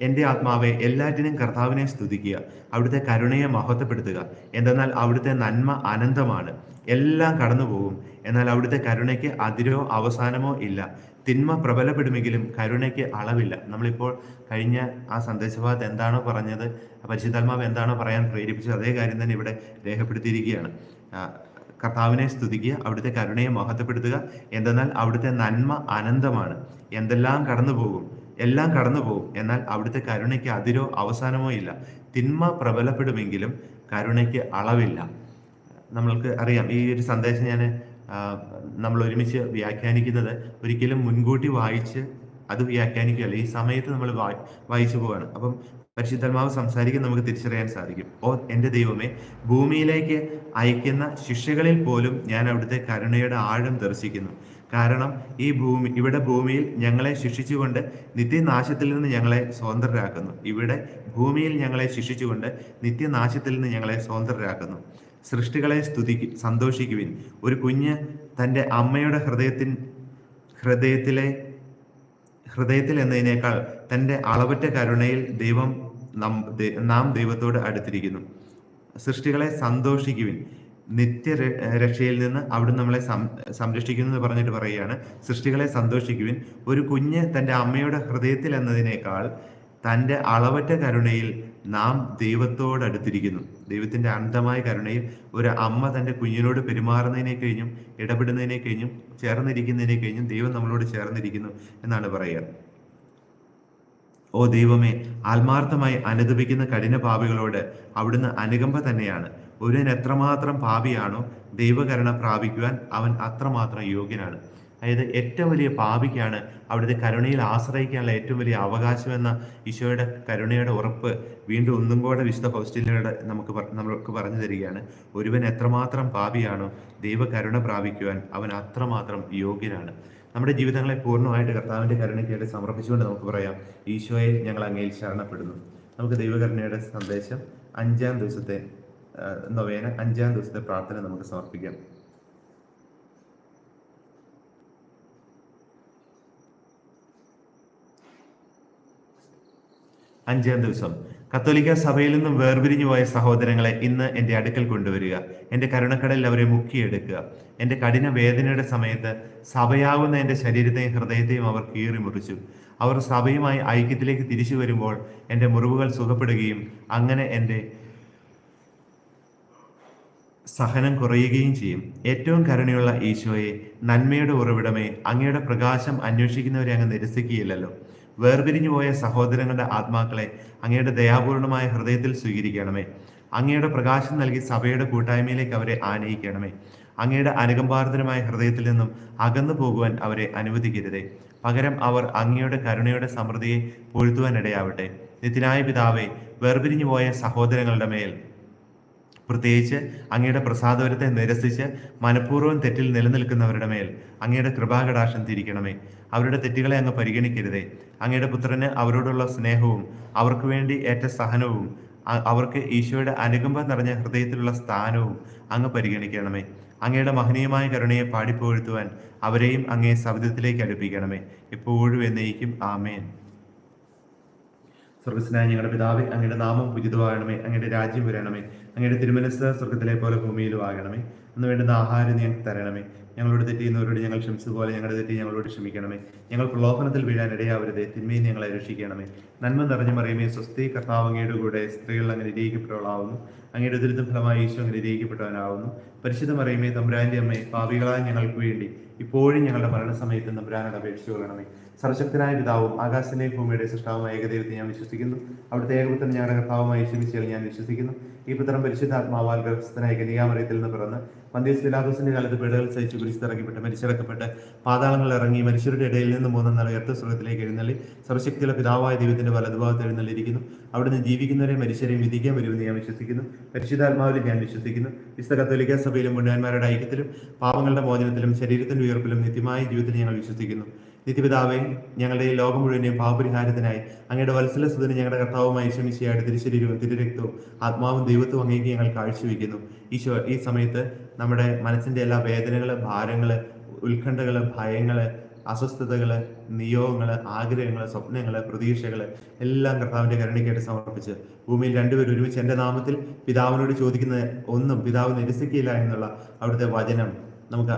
എന്റെ ആത്മാവെ എല്ലാറ്റിനും കർത്താവിനെ സ്തുതിക്കുക അവിടുത്തെ കരുണയെ മഹത്വപ്പെടുത്തുക. എന്തെന്നാൽ അവിടുത്തെ നന്മ അനന്തമാണ്. എല്ലാം കടന്നു പോകും എന്നാൽ അവിടുത്തെ കരുണയ്ക്ക് അതിരോ അവസാനമോ ഇല്ല. തിന്മ പ്രബലപ്പെടുമെങ്കിലും കരുണയ്ക്ക് അളവില്ല. നമ്മളിപ്പോൾ കഴിഞ്ഞ ആ സന്ദേശഭാഗത്ത് എന്താണോ പറഞ്ഞത് പരിശുദ്ധാത്മാവ് എന്താണോ പറയാൻ പ്രേരിപ്പിച്ചത് അതേ കാര്യം തന്നെ ഇവിടെ രേഖപ്പെടുത്തിയിരിക്കുകയാണ്. കർത്താവിനെ സ്തുതിക്കുക അവിടുത്തെ കരുണയെ മഹത്വപ്പെടുത്തുക. എന്തെന്നാൽ അവിടുത്തെ നന്മ അനന്തമാണ്. എന്തെല്ലാം കടന്നു പോകും എല്ലാം കടന്നു പോകും എന്നാൽ അവിടുത്തെ കരുണയ്ക്ക് അതിരോ അവസാനമോ ഇല്ല. തിന്മ പ്രബലപ്പെടുമെങ്കിലും കരുണയ്ക്ക് അളവില്ല. നമ്മൾക്ക് അറിയാം ഈ ഒരു സന്ദേശം ഞാൻ നമ്മൾ ഒരുമിച്ച് വ്യാഖ്യാനിക്കുന്നത് ഒരിക്കലും മുൻകൂട്ടി വായിച്ച് അത് വ്യാഖ്യാനിക്കുകയല്ല. ഈ സമയത്ത് നമ്മൾ വായിച്ചു പോവാണ്. അപ്പം പരിശുദ്ധാത്മാവ് സംസാരിക്കാൻ നമുക്ക് തിരിച്ചറിയാൻ സാധിക്കും. ഓ എന്റെ ദൈവമേ ഭൂമിയിലേക്ക് അയക്കുന്ന ശിക്ഷകളിൽ പോലും ഞാൻ അവിടുത്തെ കരുണയുടെ ആഴം ദർശിക്കുന്നു. കാരണം ഈ ഭൂമി ഇവിടെ ഭൂമിയിൽ ഞങ്ങളെ ശിക്ഷിച്ചുകൊണ്ട് നിത്യനാശത്തിൽ നിന്ന് ഞങ്ങളെ സ്വതന്ത്രരാക്കുന്നു. ഇവിടെ ഭൂമിയിൽ ഞങ്ങളെ ശിക്ഷിച്ചുകൊണ്ട് നിത്യനാശത്തിൽ നിന്ന് ഞങ്ങളെ സ്വതന്ത്രരാക്കുന്നു. സൃഷ്ടികളെ സ്തുതിക്കു സന്തോഷിക്കുവിൻ. ഒരു കുഞ്ഞ് തന്റെ അമ്മയുടെ ഹൃദയത്തിൻ ഹൃദയത്തിലെ ഹൃദയത്തിൽ എന്നതിനേക്കാൾ തന്റെ അളവറ്റ കരുണയിൽ ദൈവം നം നാം ദൈവത്തോട് അടുത്തിരിക്കുന്നു. സൃഷ്ടികളെ സന്തോഷിക്കുവിൻ. നിത്യ രക്ഷയിൽ നിന്ന് അവിടുന്ന് നമ്മളെ സംരക്ഷിക്കുന്നു എന്ന് പറഞ്ഞിട്ട് പറയുകയാണ്. സൃഷ്ടികളെ സന്തോഷിക്കുവിൻ. ഒരു കുഞ്ഞ് തന്റെ അമ്മയുടെ ഹൃദയത്തിൽ എന്നതിനേക്കാൾ തന്റെ അളവറ്റ കരുണയിൽ നാം ദൈവത്തോട് അടുത്തിരിക്കുന്നു ദൈവത്തിന്റെ അനന്തമായ കരുണയിൽ ഒരു അമ്മ തന്റെ കുഞ്ഞിനോട് പെരുമാറുന്നതിനെ കഴിഞ്ഞും ഇടപെടുന്നതിനെ കഴിഞ്ഞും ചേർന്നിരിക്കുന്നതിനെ കഴിഞ്ഞും ദൈവം നമ്മളോട് ചേർന്നിരിക്കുന്നു എന്നാണ് പറയുക. ഓ ദൈവമേ ആത്മാർത്ഥമായി അനുദപിക്കുന്ന കഠിന പാപികളോട് അവിടുന്ന് അനുകമ്പ തന്നെയാണ്. ഒരുവൻ എത്രമാത്രം പാപിയാണോ ദൈവകരുണ പ്രാപിക്കുവാൻ അവൻ അത്രമാത്രം യോഗ്യനാണ്. അതായത് ഏറ്റവും വലിയ പാപിക്കാണ് അവിടുത്തെ കരുണയിൽ ആശ്രയിക്കാനുള്ള ഏറ്റവും വലിയ അവകാശം എന്ന ഈശോയുടെ കരുണയുടെ ഉറപ്പ് വീണ്ടും ഒന്നും കൂടെ വിശുദ്ധ ഹോസ്റ്റലിലൂടെ നമുക്ക് നമ്മൾക്ക് പറഞ്ഞു തരികയാണ്. ഒരുവൻ എത്രമാത്രം പാപിയാണോ ദൈവകരുണ പ്രാപിക്കുവാൻ അവൻ അത്രമാത്രം യോഗ്യനാണ്. നമ്മുടെ ജീവിതങ്ങളെ പൂർണമായിട്ട് കർത്താവിന്റെ കരുണയ്ക്കായിട്ട് സമർപ്പിച്ചുകൊണ്ട് നമുക്ക് പറയാം. ഈശോയെ ഞങ്ങൾ അങ്ങയിൽ ശരണപ്പെടുന്നു. നമുക്ക് ദൈവകരുണയുടെ സന്ദേശം അഞ്ചാം ദിവസത്തെ നൊവേന അഞ്ചാം ദിവസത്തെ പ്രാർത്ഥന നമുക്ക് സമർപ്പിക്കാം. അഞ്ചാം ദിവസം. കത്തോലിക്ക സഭയിൽ നിന്നും വേർപിരിഞ്ഞു പോയ സഹോദരങ്ങളെ ഇന്ന് എന്റെ അടുക്കൽ കൊണ്ടുവരിക. എന്റെ കരുണക്കടലിൽ അവരെ മുക്കിയെടുക്കുക. എന്റെ കഠിന വേദനയുടെ സമയത്ത് സഭയാകുന്ന എന്റെ ശരീരത്തെയും ഹൃദയത്തെയും അവർ കീറി മുറിച്ചു. അവർ സഭയുമായി ഐക്യത്തിലേക്ക് തിരിച്ചു വരുമ്പോൾ എന്റെ മുറിവുകൾ സുഖപ്പെടുകയും അങ്ങനെ എന്റെ സഹനം കുറയുകയും ചെയ്യും. ഏറ്റവും കരുണയുള്ള ഈശോയെ നന്മയുടെ ഉറവിടമേ അങ്ങയുടെ പ്രകാശം അന്വേഷിക്കുന്നവരെ അങ്ങ് നിരസിക്കുകയില്ലല്ലോ. വേർപിരിഞ്ഞു പോയ സഹോദരങ്ങളുടെ ആത്മാക്കളെ അങ്ങയുടെ ദയാപൂർണമായ ഹൃദയത്തിൽ സ്വീകരിക്കണമേ. അങ്ങയുടെ പ്രകാശം നൽകി സഭയുടെ കൂട്ടായ്മയിലേക്ക് അവരെ ആനയിക്കണമേ. അങ്ങയുടെ അനുകമ്പാർദ്ദനമായ ഹൃദയത്തിൽ നിന്നും അകന്നു പോകുവാൻ അവരെ അനുവദിക്കരുതേ. പകരം അവർ അങ്ങയുടെ കരുണയുടെ സമൃദ്ധിയെ പൊഴുത്തുവാൻ ഇടയാവട്ടെ നിത്യനായ പിതാവേ വേർപിരിഞ്ഞു പോയ സഹോദരങ്ങളുടെ മേൽ പ്രത്യേകിച്ച് അങ്ങയുടെ പ്രസാദവരത്തെ നിരസിച്ച് മനഃപൂർവം തെറ്റിൽ നിലനിൽക്കുന്നവരുടെ മേൽ അങ്ങയുടെ കൃപാകടാക്ഷം തിരിക്കണമേ. അവരുടെ തെറ്റുകളെ അങ്ങ് പരിഗണിക്കരുതേ. അങ്ങയുടെ പുത്രന് അവരോടുള്ള സ്നേഹവും അവർക്ക് വേണ്ടി ഏറ്റ സഹനവും അവർക്ക് ഈശോയുടെ അനുകമ്പ നിറഞ്ഞ ഹൃദയത്തിലുള്ള സ്ഥാനവും അങ്ങ് പരിഗണിക്കണമേ. അങ്ങയുടെ മഹനീയമായ കരുണയെ പാടിപ്പോഴ്ത്തുവാൻ അവരെയും അങ്ങേ സവിധത്തിലേക്ക് അടുപ്പിക്കണമേ. എപ്പോഴും എന്നേക്കും. ആമേൻ. സർവസ്നായ ഞങ്ങളുടെ പിതാവേ അങ്ങയുടെ നാമം ഉചിതമാകണമേ. അങ്ങയുടെ രാജ്യം വരണമേ. അങ്ങയുടെ തിരുമനസ് സ്വർഗത്തിലെ പോലെ ഭൂമിയിലും ആകണമേ. അന്ന് വേണ്ടുന്ന ആഹാരം ഞങ്ങൾക്ക് തരണമേ. ഞങ്ങളോട് തെറ്റിയുന്നവരോട് ഞങ്ങൾ ക്ഷമിച്ചതുപോലെ ഞങ്ങളുടെ തെറ്റി ഞങ്ങളോട് ക്ഷമിക്കണമേ. ഞങ്ങൾ പ്രലോഭനത്തിൽ വീഴാൻ ഇടയാവരുത്. തിന്മയും ഞങ്ങളെ രക്ഷിക്കണമേ. നന്മ നിറഞ്ഞു മറിയമേ സ്വസ്തി കർത്താവ് അങ്ങയുടെ കൂടെ സ്ത്രീകൾ അങ്ങനെ ഇരിക്കപ്പെട്ടവളാവുന്നു. അങ്ങയുടെ ദുരിതം ഫലമായി ഈശോ അങ്ങനെ ഇരിക്കപ്പെട്ടവനാവുന്നു. പരിശുദ്ധ മറിയമേ തമ്പുരാന്റെ അമ്മേ പാവികളായ ഞങ്ങൾക്ക് വേണ്ടി ഇപ്പോഴും ഞങ്ങളുടെ മരണസമയത്ത് തമ്പുരാനോട് അപേക്ഷിച്ചു കൊള്ളണമേ. സർശക്തനായ പിതാവും ആകാശത്തിന്റെയും ഭൂമിയുടെ സൃഷ്ടാവുമായ ഏകദൈവത്തെ ഞാൻ വിശ്വസിക്കുന്നു. അവിടുത്തെ ഏകപുത്രൻ ഞങ്ങളുടെ കർത്താവുമായി ക്ഷമിച്ചതിൽ ഞാൻ വിശ്വസിക്കുന്നു. ഈ പുത്രം പരിശുദ്ധാത്മാവാൽ ഗർഭസ്ഥനായ കനിയാമറിയത്തിൽ നിന്ന് പിറന്ന് പന്തീസ് പിലാദോസിന്റെ കാലത്ത് പേടുകൾ സഹിച്ച് കുരിശിറക്കപ്പെട്ട് മരിച്ചിറക്കപ്പെട്ട് പാതാളങ്ങൾ ഇറങ്ങി മനുഷ്യരുടെ ഇടയിൽ നിന്ന് മൂന്ന് നാൾ ഉയർത്ത സ്വർഗത്തിലേക്ക് എഴുന്നള്ളി സർവശക്തിയുള്ള പിതാവായ ദൈവത്തിന്റെ വലതുഭാഗത്ത് എഴുന്നള്ളിയിരിക്കുന്നു. അവിടുന്ന് ജീവിക്കുന്നവരെയും മനുഷ്യരെയും വിധിക്കാൻ വരുമെന്ന് ഞാൻ വിശ്വസിക്കുന്നു. പരിശുദ്ധാത്മാവിൽ ഞാൻ വിശ്വസിക്കുന്നു. വിശുദ്ധ കത്തോലിക്ക സഭയിലും മുന്നാന്മാരുടെ ഐക്യത്തിലും പാവങ്ങളുടെ മോചനത്തിലും ശരീരത്തിന്റെ ഉയർപ്പിലും നിത്യമായ ജീവിതത്തിൽ ഞങ്ങൾ വിശ്വസിക്കുന്നു. നിത്യപിതാവേ ഞങ്ങളുടെ ഈ ലോകം മുഴുവനെയും പാപപരിഹാരത്തിനായി അങ്ങയുടെ വത്സല സുതന് ഞങ്ങളുടെ കർത്താവുമായി ക്ഷമിച്ചയായിട്ട് തിരുശരീരവും തിരുരക്തവും ആത്മാവും ദൈവത്വവും അങ്ങേക്ക് ഞങ്ങൾ കാഴ്ചവെക്കുന്നു ഈശോ ഈ സമയത്ത് നമ്മുടെ മനസ്സിന്റെ എല്ലാ വേദനകൾ ഭാരങ്ങൾ ഉത്കണ്ഠകൾ ഭയങ്ങൾ അസ്വസ്ഥതകൾ നിയോഗങ്ങൾ ആഗ്രഹങ്ങൾ സ്വപ്നങ്ങൾ പ്രതീക്ഷകൾ എല്ലാം കർത്താവിന്റെ കരുണയ്ക്കായിട്ട് സമർപ്പിച്ച് ഭൂമിയിൽ രണ്ടുപേരും ഒരുമിച്ച് എന്റെ നാമത്തിൽ പിതാവിനോട് ചോദിക്കുന്ന ഒന്നും പിതാവ് നിരസിക്കില്ല എന്നുള്ള അവിടുത്തെ വചനം നമുക്ക്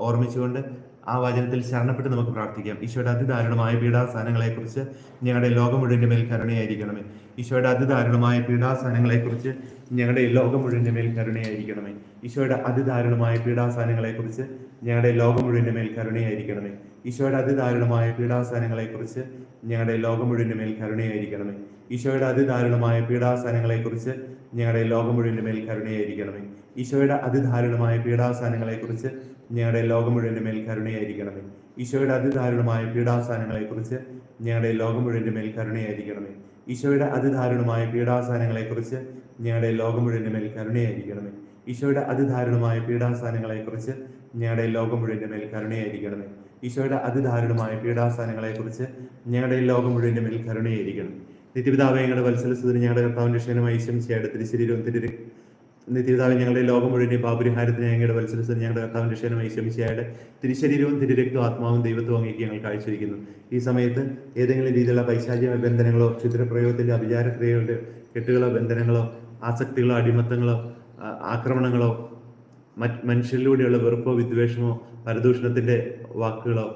ഓർമ്മിച്ചുകൊണ്ട് ആ വചനത്തിൽ ശരണപ്പെട്ട് നമുക്ക് പ്രാർത്ഥിക്കാം. ഈശോയുടെ അതിദാരുണമായ പീഡാസനങ്ങളെക്കുറിച്ച് ഞങ്ങളുടെ ലോകം മുഴുവന്റെ മേൽ കരുണയായിരിക്കണമേ. ഈശോയുടെ അതിദാരുണമായ പീഡാസനങ്ങളെക്കുറിച്ച് ഞങ്ങളുടെ ലോകം മുഴുവന്റെ മേൽ കരുണയായിരിക്കണമേ. ഈശോയുടെ അതിദാരുണമായ പീഡാസനങ്ങളെക്കുറിച്ച് ഞങ്ങളുടെ ലോകം മുഴുവന്റെ മേൽ കരുണയായിരിക്കണമേ. ഈശോയുടെ അതിദാരുണമായ പീഡാസനങ്ങളെക്കുറിച്ച് ഞങ്ങളുടെ ലോകം മുഴുവന്റെ മേൽ കരുണയായിരിക്കണമേ. ഈശോയുടെ അതിദാരുണമായ പീഡാസനങ്ങളെക്കുറിച്ച് ഞങ്ങളുടെ ലോകം മുഴുവന്റെ മേൽ കരുണയായിരിക്കണമേ. ഈശോയുടെ അതിദാരുണമായ പീഡാസനങ്ങളെ കുറിച്ച് ഞങ്ങളുടെ ലോകം മുഴുവന്റെ മേൽ കരുണയായിരിക്കണമേ. ഈശോയുടെ അതിദാരുണമായ പീഡാസാനങ്ങളെക്കുറിച്ച് ഞങ്ങളുടെ ലോകം മുഴുവന്റെ മേൽ കരുണയായിരിക്കണമേ. ഈശോയുടെ അതിദാരുണമായ പീഡാസാനങ്ങളെക്കുറിച്ച് ഞങ്ങളുടെ ലോകം മുഴുവന്റെ മേൽ കരുണയായിരിക്കണമേ. ഈശോയുടെ അതിദാരുണമായ പീഡാസാനങ്ങളെക്കുറിച്ച് ഞങ്ങളുടെ ലോകം മുഴുവന്റെ മേൽ കരുണയായിരിക്കണമേ. ഈശോയുടെ അതിദാരുണമായ പീഡാസാനങ്ങളെക്കുറിച്ച് ഞങ്ങളുടെ ലോകം മുഴുവന്റെ മേൽ കരുണയായിരിക്കണം. നിത്യപിതാവ് ഞങ്ങളുടെ വത്സലസുദിന് ഞങ്ങളുടെ കർത്താവിന്റെ ക്ഷേമമായി ശംശയുടെ തിരുശരീരവും തിരു നിത്യപിതാവ് ഞങ്ങളുടെ ലോകം മുഴുവൻ പാപരിഹാരത്തിന് ഞങ്ങളുടെ വത്സരത്തിന് ഞങ്ങളുടെ കർത്താവിന്റെ ക്ഷേമമായി ശമിച്ചയായുടെ തിരുശരീരവും തിരുരക്തവും ആത്മാവും ദൈവത്വവും അങ്ങേക്ക് ഞങ്ങൾ കാഴ്ചവെക്കുന്നു. ഈ സമയത്ത് ഏതെങ്കിലും രീതിയിലുള്ള പൈശാചിക ബന്ധനങ്ങളോ ക്ഷുദ്രപ്രയോഗത്തിന്റെ അഭിചാരക്രിയകളുടെ കെട്ടുകളോ ബന്ധനങ്ങളോ ആസക്തികളോ അടിമത്തങ്ങളോ ആക്രമണങ്ങളോ മറ്റ് മനുഷ്യരിലൂടെയുള്ള വെറുപ്പോ വിദ്വേഷമോ പരദൂഷണത്തിന്റെ വാക്കുകളോ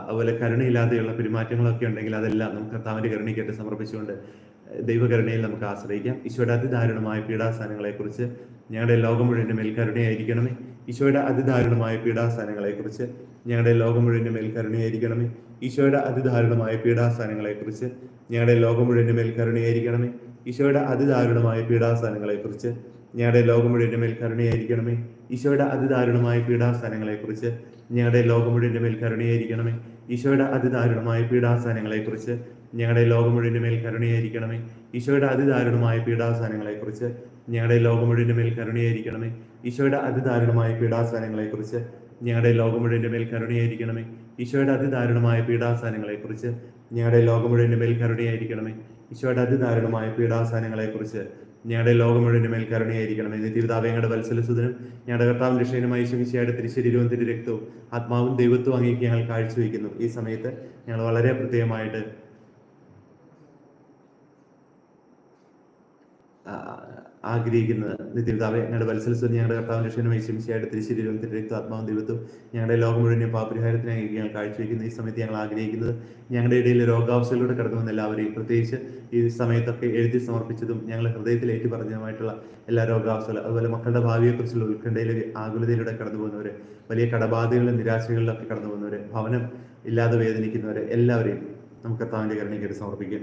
അതുപോലെ കരുണയില്ലാതെയുള്ള പെരുമാറ്റങ്ങളൊക്കെ ഉണ്ടെങ്കിൽ അതെല്ലാം നമുക്ക് കർത്താവിന്റെ കരുണയ്ക്കായിട്ട് സമർപ്പിച്ചുകൊണ്ട് ദൈവകരുണയിൽ നമുക്ക് ആശ്രയിക്കാം. ഈശോയുടെ അതിദാരുണമായ പീഡാസനങ്ങളെക്കുറിച്ച് ഞങ്ങളുടെ ലോകം മുഴുവന്റെ മേൽ കരുണയായിരിക്കണമേ. ഈശോയുടെ അതിദാരുണമായ പീഡാസനങ്ങളെക്കുറിച്ച് ഞങ്ങളുടെ ലോകം മുഴുവന്റെ മേൽ കരുണയായിരിക്കണമേ. ഈശോയുടെ അതിദാരുണമായ പീഡാസനങ്ങളെക്കുറിച്ച് ഞങ്ങളുടെ ലോകം മുഴുവന്റെ മേൽ കരുണയായിരിക്കണമേ. ഈശോയുടെ അതിദാരുണമായ പീഡാസനങ്ങളെക്കുറിച്ച് ഞങ്ങളുടെ ലോകം മുഴുവന്റെ മേൽ കരുണയായിരിക്കണമേ. ഈശോയുടെ അതിദാരുണമായ പീഡാസനങ്ങളെക്കുറിച്ച് ഞങ്ങളുടെ ലോകം മുഴുവന്റെ മേൽ കരുണയായിരിക്കണമേ. ഈശോയുടെ അതിദാരുണമായ പീഡാസനങ്ങളെക്കുറിച്ച് ഞങ്ങളുടെ ലോകം മുഴുവന്റെ മേൽ കരുണയായിരിക്കണമേ. ഈശോയുടെ അതിദാരുണമായ പീഡാസനങ്ങളെക്കുറിച്ച് ഞങ്ങളുടെ ലോകം മുഴുവന്റെ മേൽ കരുണയായിരിക്കണമേ. ഈശോയുടെ അതിദാരുണമായ പീഡാസനങ്ങളെക്കുറിച്ച് ഞങ്ങളുടെ ലോകം മുഴുവന്റെ മേൽ കരുണയായിരിക്കണമേ. ഈശോയുടെ അതിദാരുണമായ പീഡാസനങ്ങളെക്കുറിച്ച് ഞങ്ങളുടെ ലോകം മുഴുവന്റെ മേൽ കരുണയായിരിക്കണമേ. ഈശോയുടെ അതിദാരുണമായ പീഡാസനങ്ങളെ കുറിച്ച് ഞങ്ങളുടെ ലോകം മുഴുവന്റെ മേൽ എന്ന് നിത്യപിതാവ് ഞങ്ങളുടെ വത്സലസുതനും ഞങ്ങളുടെ കർത്താവും രക്ഷകനുമായി തിരിശരീരവും തിരി രക്തവും ആത്മാവും ദൈവത്വവും അങ്ങേക്ക് ഞങ്ങൾ കാഴ്ചവെക്കുന്നു ഈ സമയത്ത് ഞങ്ങൾ വളരെ പ്രത്യേകമായിട്ട് ആഗ്രഹിക്കുന്നത്. നിത്യപിതാവെ ഞങ്ങളുടെ വത്സലസ്വരം ഞങ്ങളുടെ കർത്താവിന്റെ ക്ഷണം ശമിച്ചയായിട്ട് തിരുശരീരവും തിരുരക്തം ആത്മാവും ദൈവത്വം ഞങ്ങളുടെ ലോകം മുഴുവൻ പാപരിഹാരത്തിനായി ഞങ്ങൾ കാഴ്ചവെക്കുന്ന. ഈ സമയത്ത് ഞങ്ങൾ ആഗ്രഹിക്കുന്നത് ഞങ്ങളുടെ ഇടയിൽ രോഗാവസ്ഥയിലൂടെ കടന്നു വന്ന എല്ലാവരെയും പ്രത്യേകിച്ച് ഈ സമയത്തൊക്കെ എഴുതി സമർപ്പിച്ചതും ഞങ്ങളുടെ ഹൃദയത്തിൽ ഏറ്റു പറഞ്ഞതുമായിട്ടുള്ള എല്ലാ രോഗാവസ്ഥകളും അതുപോലെ മക്കളുടെ ഭാവിയെക്കുറിച്ചുള്ള ഉത്കണ്ഠയിലെ ആകുലതയിലൂടെ കടന്നു പോകുന്നവര് വലിയ കടബാധകളിലും നിരാശകളിലൊക്കെ കടന്നു പോകുന്നവര് ഭവനം ഇല്ലാതെ വേദനിക്കുന്നവരെ എല്ലാവരെയും നമുക്ക് കർത്താവിന്റെ കരുണയ്ക്കായിട്ട് സമർപ്പിക്കാം.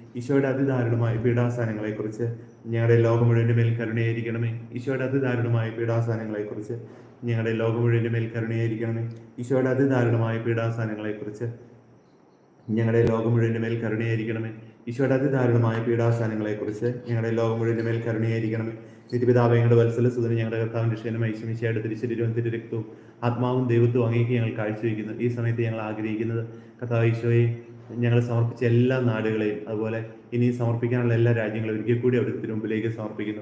ഈശോയുടെ അതിദാരുണമായ പീഡാസനങ്ങളെ കുറിച്ച് ഞങ്ങളുടെ ലോകം മുഴുവന്റെ മേൽ കരുണയായിരിക്കണമേ. ഈശോയുടെ അതിദാരുണമായ പീഡാസനങ്ങളെ കുറിച്ച് ഞങ്ങളുടെ ലോകം മുഴുവന്റെ മേൽ കരുണയായിരിക്കണമേ. ഈശോയുടെ അതിദാരുണമായ പീഡാസനങ്ങളെ കുറിച്ച് ഞങ്ങളുടെ ലോകം മുഴുവന്റെ മേൽ കരുണയായിരിക്കണമേ. ഈശോയുടെ അതിദാരുണമായ പീഡാസ്ഥാനങ്ങളെക്കുറിച്ച് ഞങ്ങളുടെ ലോകം മുഴുവന്റെ മേൽ കരുണയായിരിക്കണമേ. നിത്യപിതാവ് ഞങ്ങളുടെ വത്സല സുതന് ഞങ്ങളുടെ കർത്താവിന്റെ ക്ഷേനം ഐശ്വമിശയുടെ തിരിശരീരവും തിരുരക്തവും ആത്മാവും ദൈവത്വവും അങ്ങേക്ക് ഞങ്ങൾ കാഴ്ചവെക്കുന്നു ഈ സമയത്ത് ഞങ്ങൾ ആഗ്രഹിക്കുന്നത് കർത്താവ് ഈശോയെ ഞങ്ങൾ സമർപ്പിച്ച എല്ലാ നാടുകളെയും അതുപോലെ ഇനി സമർപ്പിക്കാനുള്ള എല്ലാ രാജ്യങ്ങളും ഒരിക്കൽ കൂടി അവിടുത്തെ മുമ്പിലേക്ക് സമർപ്പിക്കുന്നു.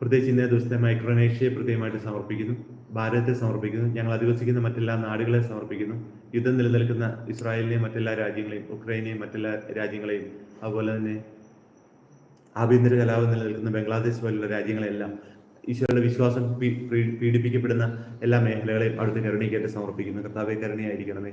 പ്രത്യേകിച്ച് ഇന്നേ ദിവസത്തെ മൈക്രോനേഷ്യയെ പ്രത്യേകമായിട്ട് സമർപ്പിക്കുന്നു. ഭാരതത്തെ സമർപ്പിക്കുന്നു. ഞങ്ങൾ അധിവസിക്കുന്ന മറ്റെല്ലാ നാടുകളെ സമർപ്പിക്കുന്നു. യുദ്ധം നിലനിൽക്കുന്ന ഇസ്രായേലിനെയും മറ്റെല്ലാ രാജ്യങ്ങളെയും ഉക്രൈനെയും മറ്റെല്ലാ രാജ്യങ്ങളെയും അതുപോലെ തന്നെ ആഭ്യന്തര കലാപം നിലനിൽക്കുന്ന ബംഗ്ലാദേശ് പോലുള്ള രാജ്യങ്ങളെല്ലാം ഈശോയുടെ വിശ്വാസം പീഡിപ്പിക്കപ്പെടുന്ന എല്ലാ മേഖലകളെയും അവിടുത്തെ കരുണയ്ക്കായിട്ട് സമർപ്പിക്കുന്നു. കർത്താവെ കരുണയായിരിക്കണമേ.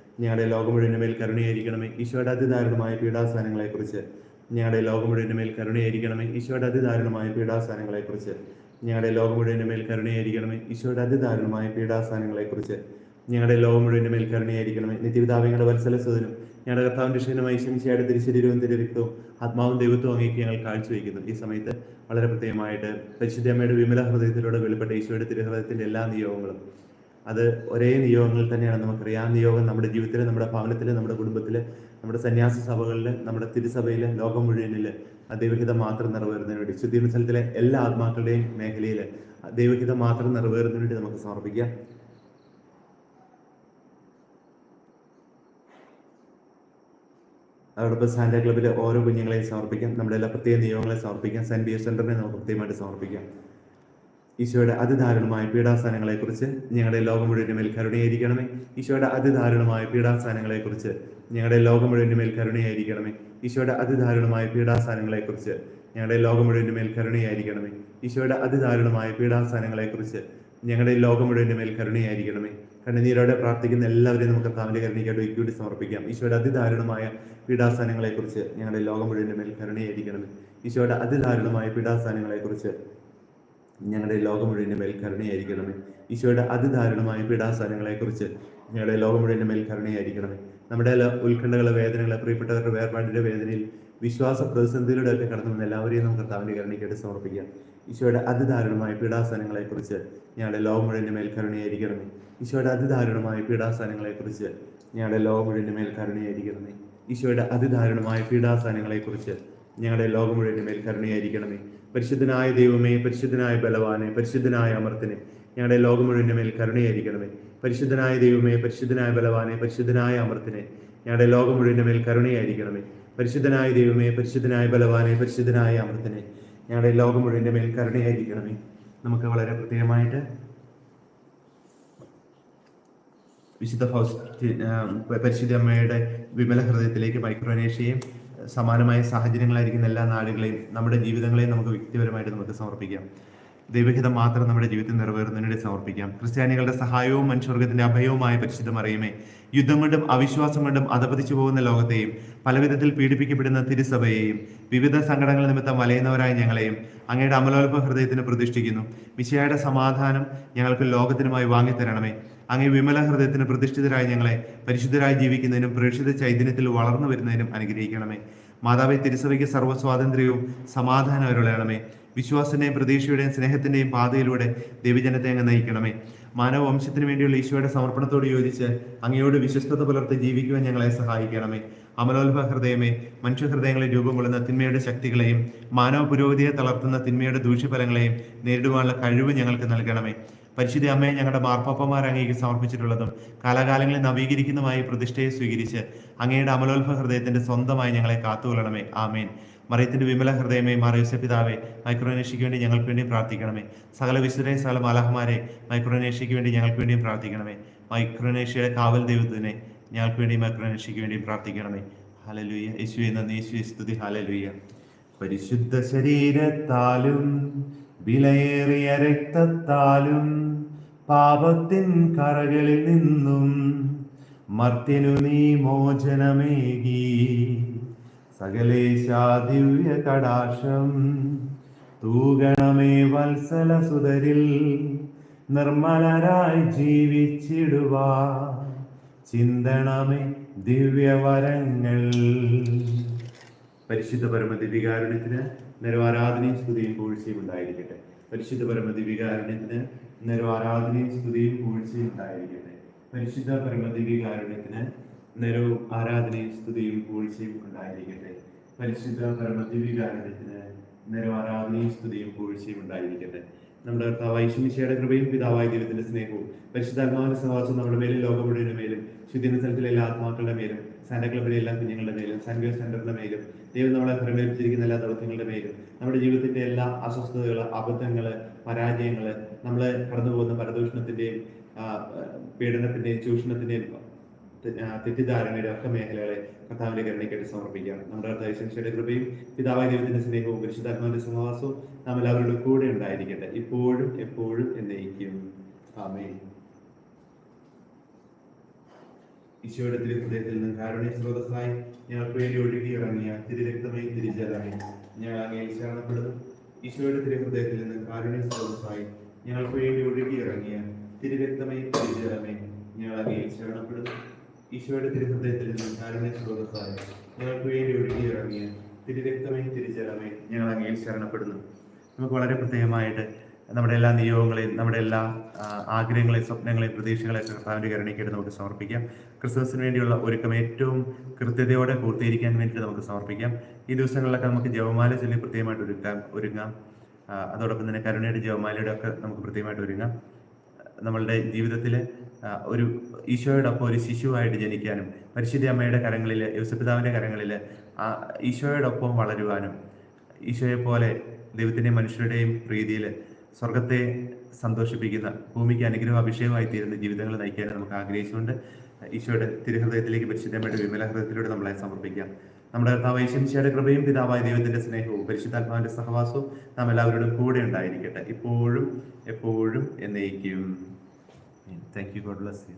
ഞങ്ങളുടെ ലോകം മുഴുവന്റെ മേൽ കരുണയായിരിക്കണമേ. ഈശോയുടെ അതിദാരുണമായ പീഡാസ്ഥാനങ്ങളെക്കുറിച്ച് ഞങ്ങളുടെ ലോകം മുഴുവന്റെ മേൽ കരുണയായിരിക്കണമേ. ഈശോയുടെ അതിദാരുണമായ പീഡാസ്ഥാനങ്ങളെക്കുറിച്ച് ഞങ്ങളുടെ ലോകം മുഴുവന്റെ മേൽ കരുണയായിരിക്കണമേ. ഈശോയുടെ അതിദാരുണമായ പീഡാസ്ഥാനങ്ങളെക്കുറിച്ച് ഞങ്ങളുടെ ലോകം മുഴുവന്റെ മേൽ കരുണയായിരിക്കണമേ. നിത്യപിതാവിങ്ങളുടെ വത്സലസ്വതനും ഞങ്ങളുടെ കർത്താവിന്റെ ക്ഷീണമായി ശനിശയുടെ തിരുശരീരവും തിരുരക്തവും ആത്മാവും ദൈവത്വവും അങ്ങേക്ക് ഞങ്ങൾ കാഴ്ചവെക്കുന്നു ഈ സമയത്ത് വളരെ പ്രത്യേകമായിട്ട് പരിശുദ്ധമ്മയുടെ വിമല ഹൃദയത്തിലൂടെ വെളിപ്പെട്ട ഈശോയുടെ തിരുഹൃദയത്തിന്റെ എല്ലാ നിയോഗങ്ങളും അത് ഒരേ നിയോഗങ്ങൾ തന്നെയാണ് നമുക്കറിയാം. ആ നിയോഗം നമ്മുടെ ജീവിതത്തിൽ നമ്മുടെ ഭവനത്തിൽ നമ്മുടെ കുടുംബത്തിൽ നമ്മുടെ സന്യാസ സഭകളിൽ നമ്മുടെ തിരുസഭയിൽ ലോകം മുഴുവനിൽ ദൈവഹിതം മാത്രം നിറവേറുന്നതിന് വേണ്ടി ശുദ്ധീകരണ സ്ഥലത്തിലെ എല്ലാ ആത്മാക്കളുടെയും മേഖലയിൽ ദൈവഹിതം മാത്രം നിറവേറുന്നതിന് വേണ്ടി നമുക്ക് സമർപ്പിക്കാം. അതോടൊപ്പം സാന്റ ക്ലബിലെ ഓരോ കുഞ്ഞുങ്ങളെയും സമർപ്പിക്കാം. നമ്മുടെ എല്ലാ പ്രത്യേക നിയോഗങ്ങളെ സമർപ്പിക്കാം. സെന്റ് ബിയർ സെന്ററിനെ നമുക്ക് കൃത്യമായിട്ട് സമർപ്പിക്കാം. ഈശോയുടെ അതിദാരുണമായ പീഡാസ്ഥാനങ്ങളെക്കുറിച്ച് ഞങ്ങളുടെ ലോകം മുഴുവന്റെ മേൽ കരുണയായിരിക്കണമേ. ഈശോയുടെ അതിദാരുണമായ പീഡാസ്ഥാനങ്ങളെക്കുറിച്ച് ഞങ്ങളുടെ ലോകം മുഴുവന്റെ മേൽ കരുണയായിരിക്കണമേ. ഈശോയുടെ അതിദാരുണമായ പീഡാസ്ഥാനങ്ങളെക്കുറിച്ച് ഞങ്ങളുടെ ലോകം മുഴുവന്റെ മേൽ കരുണയായിരിക്കണമേ. ഈശോയുടെ അതിദാരുണമായ പീഡാസ്ഥാനങ്ങളെക്കുറിച്ച് ഞങ്ങളുടെ ലോകം മുഴുവന്റെ മേൽ കരുണയായിരിക്കണമേ. കണ്ണുനീരോടെ പ്രാർത്ഥിക്കുന്ന എല്ലാവരെയും നമുക്ക് കർത്താവിന്റെ കരുണയ്ക്കായിട്ട് ഒരിക്കലും സമർപ്പിക്കാം. ഈശോയുടെ അതിദാരുണമായ പീഡാസ്ഥാനങ്ങളെക്കുറിച്ച് ഞങ്ങളുടെ ലോകം മുഴുവന്റെ മേൽ കരുണയായിരിക്കണമേ. ഈശോയുടെ അതിദാരുണമായ പീഡാസ്ഥാനങ്ങളെക്കുറിച്ച് ഞങ്ങളുടെ ലോകം മുഴുവന്റെ മേൽ കരുണയായിരിക്കണമേ. ഈശോയുടെ അതിദാരുണമായ പീഡാസനങ്ങളെക്കുറിച്ച് ഞങ്ങളുടെ ലോകം മുഴുവന്റെ മേൽ കരുണയായിരിക്കണമേ. നമ്മുടെ ഉത്കണ്ഠകളെ വേദനകളെ പ്രിയപ്പെട്ടവരുടെ വേർപാടിന്റെ വേദനയിൽ വിശ്വാസ പ്രതിസന്ധിയിലൂടെ ഒക്കെ കടന്നു വന്ന എല്ലാവരെയും നമുക്ക് കർത്താവിന്റെ കരുണയ്ക്കായിട്ട് സമർപ്പിക്കാം. ഈശോയുടെ അതിദാരുണമായ പീഡാസനങ്ങളെക്കുറിച്ച് ഞങ്ങളുടെ ലോകം മുഴുവന്റെ മേൽ കരുണയായിരിക്കണമേ. ഈശോയുടെ അതിദാരുണമായ പീഡാസനങ്ങളെക്കുറിച്ച് ഞങ്ങളുടെ ലോകം മുഴുവന്റെ മേൽ കരുണയായിരിക്കണമേ. ഈശോയുടെ അതിദാരുണമായ പീഡാസനങ്ങളെക്കുറിച്ച് ഞങ്ങളുടെ ലോകം മുഴുവന്റെ മേൽ കരുണയായിരിക്കണമേ. പരിശുദ്ധനായ ദൈവമേ പരിശുദ്ധനായ ബലവാനെ പരിശുദ്ധനായ അമർത്തിനെ ഞങ്ങളുടെ ലോകം മുഴുവന്റെ മേൽ കരുണയായിരിക്കണമേ. പരിശുദ്ധനായ ദൈവമേ പരിശുദ്ധനായ ബലവാനെ പരിശുദ്ധനായ അമർത്തിനെ ഞങ്ങളുടെ ലോകം മുഴുവന്റെ മേൽ കരുണയായിരിക്കണമേ. പരിശുദ്ധനായ ദൈവമേ പരിശുദ്ധനായ ബലവാനെ പരിശുദ്ധനായ അമൃത്തിനെ ഞങ്ങളുടെ ലോകം മുഴുവന്റെ മേൽ കരുണയായിരിക്കണമേ. നമുക്ക് വളരെ പ്രത്യേകമായിട്ട് വിശുദ്ധ ഫൗസ് പരിശുദ്ധ അമ്മയുടെ വിമല ഹൃദയത്തിലേക്ക് മൈക്രോനേഷ്യയും സമാനമായ സാഹചര്യങ്ങളായിരിക്കുന്ന എല്ലാ നാടുകളെയും നമ്മുടെ ജീവിതങ്ങളെയും നമുക്ക് വ്യക്തിപരമായിട്ട് നമുക്ക് സമർപ്പിക്കാം. ദൈവഹിതം മാത്രം നമ്മുടെ ജീവിതത്തിൽ നിറവേറുന്നതിന് സമർപ്പിക്കാം. ക്രിസ്ത്യാനികളുടെ സഹായവും മനുഷ്യവർഗത്തിന്റെ അഭയവുമായ പരിശുദ്ധം അറിയുമേ യുദ്ധം കൊണ്ടും അവിശ്വാസം കൊണ്ടും അധപതിച്ചു പോകുന്ന ലോകത്തെയും പലവിധത്തിൽ പീഡിപ്പിക്കപ്പെടുന്ന തിരുസഭയെയും വിവിധ സങ്കടങ്ങൾ നിമിത്തം വലയുന്നവരായ ഞങ്ങളെയും അങ്ങയുടെ അമലോത്ഭ ഹൃദയത്തിന് പ്രതിഷ്ഠിക്കുന്നു. മിശിയായുടെ സമാധാനം ഞങ്ങൾക്ക് ലോകത്തിനുമായി വാങ്ങിത്തരണമേ. അങ്ങേ വിമല ഹൃദയത്തിന് പ്രതിഷ്ഠിതരായ ഞങ്ങളെ പരിശുദ്ധരായി ജീവിക്കുന്നതിനും പ്രേക്ഷിത ചൈതന്യത്തിൽ വളർന്നു വരുന്നതിനും അനുഗ്രഹിക്കണമേ. മാതാവെ തിരുസഭയ്ക്ക് സർവസ്വാതന്ത്ര്യവും സമാധാനം അരുളയണമേ വിശ്വാസത്തിന്റെയും പ്രതീക്ഷയുടെയും സ്നേഹത്തിന്റെയും പാതയിലൂടെ ദൈവജനത്തെ അങ്ങ് നയിക്കണമേ. മാനവവംശത്തിന് വേണ്ടിയുള്ള ഈശോയുടെ സമർപ്പണത്തോട് യോജിച്ച് അങ്ങയോട് വിശ്വസ്തത പുലർത്തി ജീവിക്കുവാൻ ഞങ്ങളെ സഹായിക്കണമേ. അമലോത്ഭ ഹൃദയമേ മനുഷ്യഹൃദയങ്ങളെ രൂപം കൊള്ളുന്ന തിന്മയുടെ ശക്തികളെയും മാനവ പുരോഗതിയെ തളർത്തുന്ന തിന്മയുടെ ദൂഷ്യഫലങ്ങളെയും നേരിടുവാനുള്ള കഴിവ് ഞങ്ങൾക്ക് നൽകണമേ. പരിശുദ്ധ അമ്മയെ ഞങ്ങളുടെ മാർപ്പാപ്പമാർ അങ്ങേക്ക് സമർപ്പിച്ചിട്ടുള്ളതും കാലാകാലങ്ങളിൽ നവീകരിക്കുന്നതുമായി പ്രതിഷ്ഠയെ സ്വീകരിച്ച് അങ്ങയുടെ അമലോത്ഭ ഹൃദയത്തിന്റെ സ്വന്തമായി ഞങ്ങളെ കാത്തുകൊള്ളണമേ. ആമേൻ. മറിയത്തിന്റെ വിമല ഹൃദയമേ മാറിയോസ പിതാവേ മൈക്രോനേഷ്യയ്ക്ക് വേണ്ടി ഞങ്ങൾക്ക് വേണ്ടി പ്രാർത്ഥിക്കണമേ. സകല വിശുദ്ധരെ സകല മലഹമാരെ മൈക്രോനേഷ്യയ്ക്ക് വേണ്ടി ഞങ്ങൾക്ക് വേണ്ടിയും പ്രാർത്ഥിക്കണമേ. മൈക്രോനേഷ്യയുടെ കാവൽ ദൈവത്തിനെ ഞങ്ങൾക്ക് വേണ്ടി മൈക്രോനേഷ്യയ്ക്ക് വേണ്ടി പ്രാർത്ഥിക്കണമേ. ഹലലുയ യേശുവെ നന്ദി. യേശുവെ സ്തുതി. ഹലലുയ പരിശുദ്ധ ശരീരത്താലും വിലയേറിയ രക്തത്താലും പാപത്തിൻ കറകളിൽ നിന്നും മർത്തിനു നീ മോചനമേകി. സകലേശാ ദിവ്യ കടാശം തൂകണമേ വത്സല സുതരിൽ നിർമ്മലരായി ജീവിച്ചിടുവാ. ചിന്തണമേ ദിവ്യവരങ്ങൾ. പരിശുദ്ധ പരമദിവികാരുണ്യത്തിന് നിരവാരാധനയും സ്തുതിയും പൂഴ്ചയും ഉണ്ടായിരിക്കട്ടെ. പരിശുദ്ധ പരമദിവികാരുണ്യത്തിന് നിരവാരാധനയും സ്തുതിയും പൂഴ്ചയും ഉണ്ടായിരിക്കട്ടെ. പരിശുദ്ധ പരമദിവികാരുണ്യത്തിന് നിരവും ആരാധനയും സ്തുതിയും പൂഴ്ചയും ഉണ്ടായിരിക്കട്ടെ. പരിശുദ്ധ പരമദിവികാരുണ്യത്തിന് നിരവ് ആരാധനയും സ്തുതിയും പൂഴ്ചയും ഉണ്ടായിരിക്കട്ടെ. നമ്മുടെ കർത്താവ് ഐശ്വമിശയുടെ കൃപയും പിതാവായ ദൈവത്തിന്റെ സ്നേഹവും പരിശുദ്ധാത്മാവിന്റെ സഹവാസവും നമ്മുടെ മേലും ലോകം മുഴുവൻ മേലും ശുദ്ധിന സ്ഥലത്തിലെ എല്ലാ ആത്മാക്കളുടെ മേലും സാന്റ ക്ലബിലെ എല്ലാ കുഞ്ഞുങ്ങളുടെ മേലും സാൻവ്യോ സെന്ററിന്റെ മേലും ദൈവം നമ്മളെ ഭരമേൽപ്പിച്ചിരിക്കുന്ന എല്ലാ ദൗത്യങ്ങളുടെ മേലും നമ്മുടെ ജീവിതത്തിന്റെ എല്ലാ അസ്വസ്ഥതകൾ അബദ്ധങ്ങൾ പരാജയങ്ങൾ നമ്മളെ കടന്നുപോകുന്ന പരദൂഷണത്തിന്റെയും പീഡനത്തിന്റെയും ചൂഷണത്തിന്റെയും തെറ്റിദ്ധാരണയുടെ ഒക്കെ മേഖലകളെ കർത്താവിന്റെ കരുണയ്ക്കായിട്ട് നമ്മുടെ കർത്താവിന്റെ കൃപയും പിതാവായ ദൈവത്തിന്റെ സ്നേഹവും പരിശുദ്ധാത്മാവിന്റെ സഹവാസവും നാം എല്ലാവരുടെ കൂടെ ഉണ്ടായിരിക്കട്ടെ. ഇപ്പോഴും എപ്പോഴും എന്നയിക്കും ആമേൻ. ഈശോയുടെ തിരുഹൃദയത്തിൽ നിന്ന് കാരുണ്യ സ്രോതസ്സായി ഞങ്ങൾക്ക് വേണ്ടി ഒഴുകി ഇറങ്ങിയ തിരുരക്തമേ തിരിച്ചതായി ഞങ്ങൾ അങ്ങേ ശരണപ്പെടുന്നു ഈശോയുടെ തിരുഹൃദയത്തിൽ നിന്ന് കാരുണ്യ സ്രോതസ്സായി ഞങ്ങൾക്ക് വേണ്ടി ഒഴുകി ഇറങ്ങിയ തിരുരക്തമേ തിരിച്ചതമേ ഞങ്ങൾ അങ്ങേ ശരണപ്പെടുന്നു ഈശോയുടെ തിരുഹൃദയത്തിൽ നിന്ന് കാരുണ്യ സ്രോതസ്സായി. ഞങ്ങൾക്ക് വേണ്ടി ഒഴുകി ഇറങ്ങിയ തിരുരക്തമേ തിരിച്ചലമേ ഞങ്ങൾ അങ്ങയിൽ ശരണപ്പെടുന്നു. നമുക്ക് വളരെ പ്രത്യേകമായിട്ട് നമ്മുടെ എല്ലാ നിയോഗങ്ങളെയും നമ്മുടെ എല്ലാ ആഗ്രഹങ്ങളെയും സ്വപ്നങ്ങളെയും പ്രതീക്ഷകളെയും കർത്താവിന്റെ കരുണയ്ക്കായിട്ട് നമുക്ക് സമർപ്പിക്കാം. ക്രിസ്മസിന് വേണ്ടിയുള്ള ഒരുക്കം ഏറ്റവും കൃത്യതയോടെ പൂർത്തീകരിക്കാൻ വേണ്ടിയിട്ട് നമുക്ക് സമർപ്പിക്കാം. ഈ ദിവസങ്ങളിലൊക്കെ നമുക്ക് ജവമാല ചൊല്ലി പ്രത്യേകമായിട്ട് ഒരുക്കാം ഒരുങ്ങാം. അതോടൊപ്പം തന്നെ കരുണയുടെ ജവമാലയുടെ ഒക്കെ നമുക്ക് പ്രത്യേകമായിട്ട് ഒരുങ്ങാം. നമ്മളുടെ ജീവിതത്തിലെ ഒരു ഈശോയോടൊപ്പം ഒരു ശിശുവായിട്ട് ജനിക്കാനും പരിശുദ്ധ അമ്മയുടെ കരങ്ങളിൽ യോസപിതാവിന്റെ കരങ്ങളിൽ ആ ഈശോയോടൊപ്പം വളരുവാനും ഈശോയെ പോലെ ദൈവത്തിന്റെയും മനുഷ്യരുടെയും പ്രീതിയിൽ സ്വർഗത്തെ സന്തോഷിപ്പിക്കുന്ന ഭൂമിക്ക് അനുഗ്രഹം അഭിഷേകമായി തീരുന്ന ജീവിതങ്ങൾ നയിക്കാനും നമുക്ക് ആഗ്രഹിച്ചുകൊണ്ട് ഈശോയുടെ തിരുഹൃദയത്തിലേക്ക് പരിശുദ്ധമായിട്ട് വിമല ഹൃദയത്തിലൂടെ നമ്മളെ സമർപ്പിക്കാം. നമ്മുടെ കർത്താവ് ഈശ്വരയുടെ കൃപയും പിതാവായ ദൈവത്തിന്റെ സ്നേഹവും പരിശുദ്ധാത്മാവിന്റെ സഹവാസവും നാം എല്ലാവരോടും കൂടെ ഉണ്ടായിരിക്കട്ടെ. ഇപ്പോഴും എപ്പോഴും എന്നേക്കും. Thank you God bless you